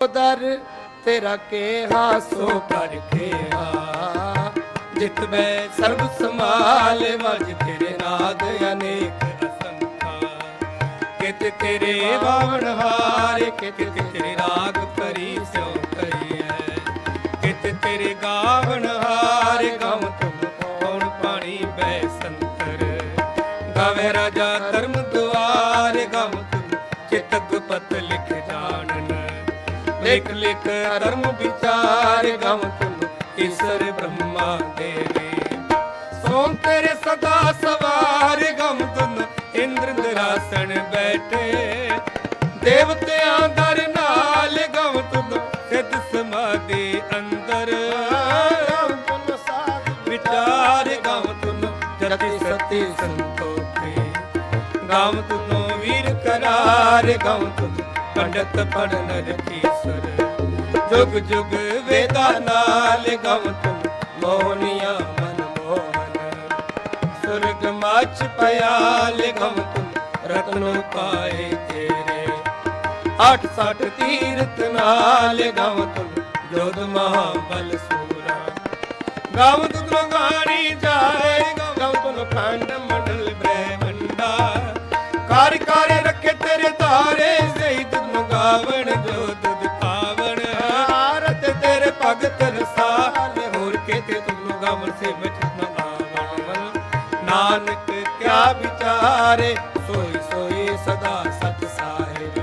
ਦਰ ਤੇਰਾ ਕੇਹਾ ਸੋ ਕਰ ਖੇਹਾ ਜਿਤ ਮੈਂ ਸਰਬ ਸਮਾਲ ਵਜ ਤੇਰੇ ਨਾਦ ਅਨੇਕ ਅਸੰਖਾ ਕਿਤ ਤੇਰੇ ਬਾਵਣ ਹਾਰ, ਕਿਤ ਤੇਰੇ ਰਾਗ ਭਰੀ ਸਿਉ ਕਰੀਐ ਕਿਤ ਤੇਰੇ ਗਾਵਣ ਹਾਰ, ਗਮ ਤੁਮ ਕੌਣ ਪਾਣੀ ਬੈ ਸੰਤਰ। ਗਾਵੇ ਰਾਜਾ ਧਰਮ ਦੁਆਰ, ਗਮ ਤੁਮ ਚਿਤਕ ਪਤ ਲਿਖ ਜਾ ਲਿਖ ਲਿਖ ਧਰਮ ਵਿਚਾਰ ਗਮ ਤੁਮ ਈਸ਼ਰ ਬ੍ਰਹਮਾ ਦੇਵੇ। ਸੋਮ ਤੇਰੇ ਸਦਾ ਸਵਾਰ ਗਮ ਤੁਮ ਇੰਦਰ ਦਰਾਸਣ ਬੈਠੇ। ਦੇਵਤਿਆਂ ਦਰ ਨਾਲ ਗਮ ਤੁਮ ਸਿੱਧ ਸਮਾਧੀ ਅੰਦਰ। ਵਿਚਾਰ ਗਮ ਤੁਮ ਜਤੀ ਸਤੀ ਸੰਤੋਖੇ। ਗਮ ਤੁਨੋ ਵੀਰ ਕਰਾਰ ਗਮ ਤੁਮ ਪੰਡਤ ਪੜਨ ਰਖੀਸਰ ਜੁਗ ਜੁਗ ਵੇਦਾ ਨਾਲ ਗਮ ਤੁਮ ਮੋਹਨੀਆ ਮਨ ਮੋਹਨ ਸੁਰਗ ਮਾਚ ਪਿਆਲ ਗਮ ਤੁਮ ਰਤਨੋ ਪਾਏ ਤੇਰੇ। ਅੱਠ ਸੱਠ ਤੀਰਤ ਨਾਲ ਗਮ ਤੁਮ ਜੋਧ ਮਹਾਬਲ ਸੂਰਾ। ਗਮ ਤੁਮ ਗਾਣੀ ਜਾਏ ਭਗਤ ਰਸਾਲ ਹੋਰ ਕੇਤੇ ਤੁਮ ਗਾਵਣ ਸੇ ਮਿਟ ਨ ਆਵਣ। ਨਾਨਕ ਕਿਆ ਵਿਚਾਰੇ ਸੋਈ ਸੋਈ ਸਦਾ ਸਤ ਸਾਹਿਬ।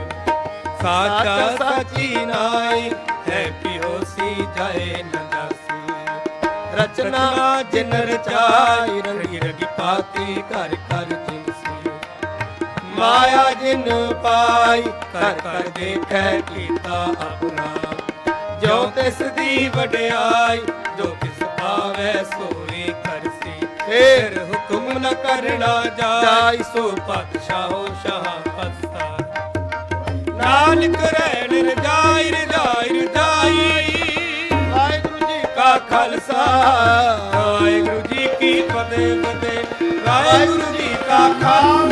ਸਾਚਾ ਸਾਚੀ ਨਾਈ ਹੈ ਪਿਓਸੀ ਜਾਏ ਨ ਜਾਸੀ। ਰਚਨਾ ਜਿਨ ਰਚਾਈ ਰੰਗੀ ਰਗੀ ਪਾਤੀ ਘਰ ਘਰ ਜਿਨਸੀ। ਮਾਇਆ ਜਿਨ ਪਾਈ ਕਰ ਕਰ ਦੇਖੈ ਕੀਤਾ ਆਪਣਾ। ਜੋ ਤਿਸ ਦੀ ਵਡਿਆਈ, ਜੋ ਕਿਸ ਆਵੇ ਸੋਈ ਕਰਸੀ, ਫੇਰ ਹੁਕਮ ਨ ਕਰਨਾ ਜਾਈ, ਸੋ ਪਾਤਸ਼ਾਹੋ ਸ਼ਾਹ ਪਸਤਾ ਨਾਨਕ ਰਹਿਣ, ਰਜਾਈ ਰਜਾਈ ਰਜਾਈ। ਵਾਹਿਗੁਰੂ ਜੀ ਕਾ ਖਾਲਸਾ। ਵਾਹਿਗੁਰੂ ਜੀ ਕੀ ਫਤਿਹ ਫਤਿਹ। ਵਾਹਿਗੁਰੂ ਜੀ ਕਾ ਖਾਲਸਾ।